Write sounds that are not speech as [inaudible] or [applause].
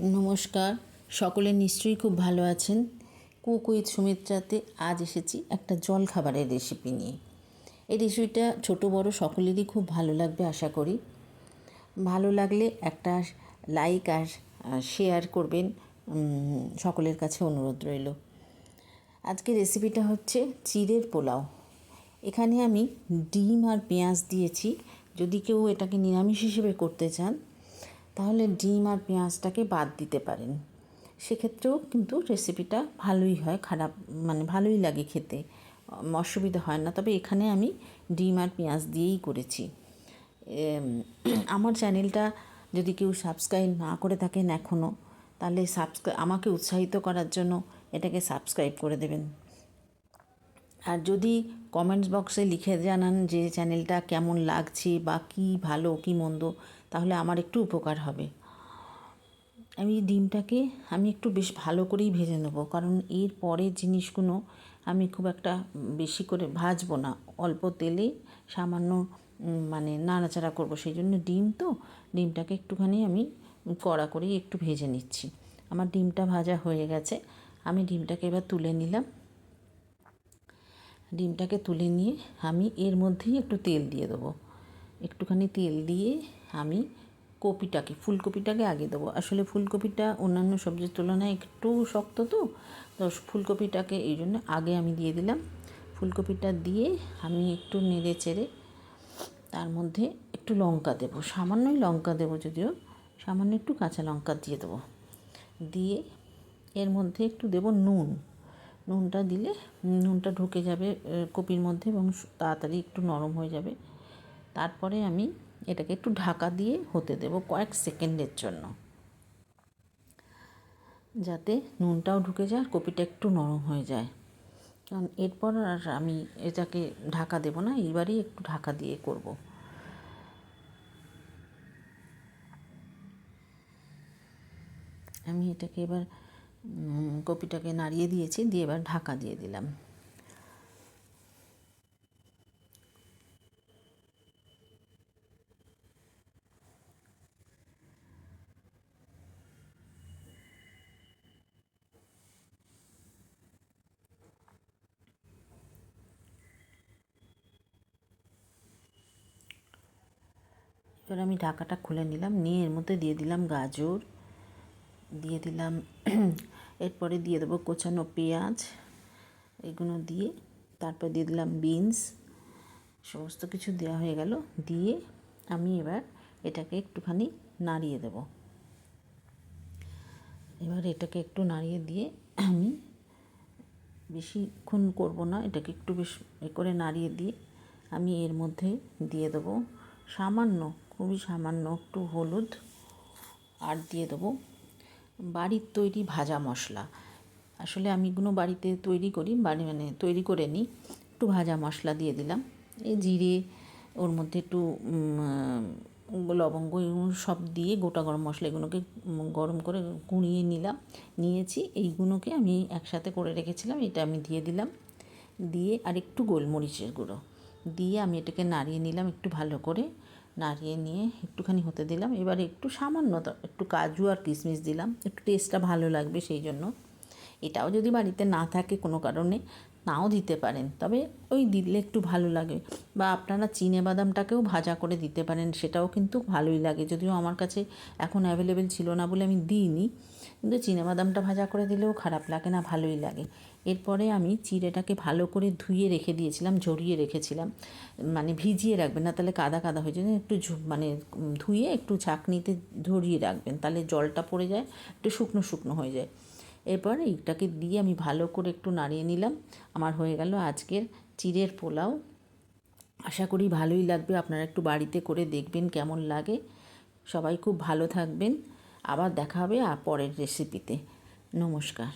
নমস্কার। সকলে নিশ্চয়ই খুব ভালো আছেন। কুক সুমিত্রাতে আজ এসেছি একটা জল খাবারের রেসিপি নিয়ে। এই রেসিপিটা ছোটো, বড় সকলেরই খুব ভালো লাগবে আশা করি। ভালো লাগলে একটা লাইক আর শেয়ার করবেন। সকলের কাছে অনুরোধ রইল। আজকে রেসিপিটা হচ্ছে চিড়ের পোলাও। এখানে আমি ডিম আর পেঁয়াজ দিয়েছি। যদি কেউ এটাকে নিরামিষ হিসেবে করতে চান তাহলে ডিম আর পেঁয়াজটাকে বাদ দিতে পারেন। সেক্ষেত্রেও কিন্তু রেসিপিটা ভালোই হয়, খারাপ মানে ভালোই লাগে খেতে। অসুবিধা হয় না। তবে এখানে আমি ডিম আর পেঁয়াজ দিয়েই করেছি। আমার চ্যানেলটা যদি কেউ সাবস্ক্রাইব না করে থাকেন এখনও তাহলে সাবস্ক্রাইব আমাকে উৎসাহিত করার জন্য এটাকে সাবস্ক্রাইব করে দেবেন। আর যদি কমেন্টস বক্সে লিখে জানান যে চ্যানেলটা কেমন লাগছে বা কী ভালো, কী মন্দ তাহলে আমার একটু উপকার হবে। আমি ডিমটাকে আমি একটু বেশ ভালো করেই ভেজে নেব, কারণ এর পরের জিনিসগুলো আমি খুব একটা বেশি করে ভাজবো না। অল্প তেলে সামান্য মানে নাড়াচাড়া করব, সেই জন্য ডিম তো, ডিমটাকে একটুখানি আমি কড়া করেই একটু ভেজে নিচ্ছি। আমার ডিমটা ভাজা হয়ে গেছে, আমি ডিমটাকে এবার তুলে নিলাম। ডিমটাকে তুলে নিয়ে আমি এর মধ্যেই একটু তেল দিয়ে দেবো। একটুখানি তেল দিয়ে আমি কপিটাকে, ফুলকপিটাকে আগে দেবো। আসলে ফুলকপিটা অন্যান্য সবজির তুলনায় একটু শক্ত তো তো ফুলকপিটাকে এই জন্য আগে আমি দিয়ে দিলাম। ফুলকপিটা দিয়ে আমি একটু নেড়ে চেড়ে তার মধ্যে একটু লঙ্কা দেবো। সামান্যই লঙ্কা দেবো যদিও, সামান্য একটু কাঁচা লঙ্কা দিয়ে দেবো। দিয়ে এর মধ্যে একটু দেবো নুন। নুনটা দিলে নুনটা ঢুকে যাবে কপির মধ্যে এবং তাড়াতাড়ি একটু নরম হয়ে যাবে। তারপরে আমি এটাকে একটু ঢাকা দিয়ে হতে দেবো কয়েক সেকেন্ডের জন্য। যাতে নুনটাও ঢুকে যায় আর কপিটা একটু নরম হয়ে যায়। কারণ এরপর আর আমি এটাকে ঢাকা দেবো না, এইবারই একটু ঢাকা দিয়ে করব। আমি এটাকে এবার কপিটাকে নাড়িয়ে দিয়েছি, দিয়ে এবার ঢাকা দিয়ে দিলাম। এবার আমি ঢাকাটা খুলে নিলাম, নিয়ে এর মধ্যে দিয়ে দিলাম গাজর, দিয়ে দিলাম [clears throat] এরপরে দিয়ে দেবো কোচানো পেঁয়াজ, এগুলো দিয়ে তারপর দিয়ে দিলাম বিনস, সমস্ত কিছু দেওয়া হয়ে গেল, দিয়ে আমি এবার এটাকে একটুখানি নাড়িয়ে দেব। এবার এটাকে একটু নাড়িয়ে দিয়ে [clears throat] আমি বেশিক্ষণ করব না, এটাকে একটু বেশ এ করে নাড়িয়ে দিয়ে আমি এর মধ্যে দিয়ে দেবো সামান্য খুবই সামান্য একটু হলুদ আর দিয়ে দেবো। বাড়ির তৈরি ভাজা মশলা। আসলে আমি এগুলো বাড়িতে তৈরি করি, বাড়ি মানে তৈরি করে নিই। একটু ভাজা মশলা দিয়ে দিলাম। এই জিরে, ওর মধ্যে একটু লবঙ্গ সব দিয়ে গোটা গরম মশলা এগুলোকে গরম করে গুঁড়িয়ে নিলাম। নিয়েছি। এইগুলোকে আমি একসাথে করে রেখেছিলাম। এটা আমি দিয়ে দিলাম। দিয়ে আর একটু গোলমরিচের গুঁড়ো। দিয়ে আমি এটাকে নাড়িয়ে নিলাম একটু ভালো করে। নাড়িয়ে নিয়ে একটুখানি হতে দিলাম। এবারে একটু সামান্য একটু কাজু আর কিশমিশ দিলাম। একটু টেস্টটা ভালো লাগবে সেই জন্য। এটাও যদি বাড়িতে না থাকে কোনো কারণে, নাও দিতে পারেন। তবে ওই দিলে একটু ভালো লাগে। বা আপনারা চিনে বাদামটাকেও ভাজা করে দিতে পারেন, সেটাও কিন্তু ভালোই লাগে। যদিও আমার কাছে এখন অ্যাভেলেবেল ছিল না বলে আমি দিইনি। কিন্তু বাদামটা ভাজা করে দিলেও খারাপ লাগে না, ভালোই লাগে। এরপরে আমি চিড়েটাকে ভালো করে ধুয়ে রেখে দিয়েছিলাম, ঝরিয়ে রেখেছিলাম। মানে ভিজিয়ে রাখবেন না, তাহলে কাদা কাদা হয়ে যায় একটু মানে ধুয়ে একটু ছাঁকনিতে ঝরিয়ে রাখবেন, তাহলে জলটা পড়ে যায়, একটু শুকনো শুকনো হয়ে যায়। এরপর এইটাকে দিয়ে আমি ভালো করে একটু নাড়িয়ে নিলাম। আমার হয়ে গেল আজকের চিড়ের পোলাও। আশা করি ভালোই লাগবে, আপনারা একটু বাড়িতে করে দেখবেন কেমন লাগে। সবাই খুব ভালো থাকবেন। আবার দেখা হবে পরের রেসিপিতে নমস্কার।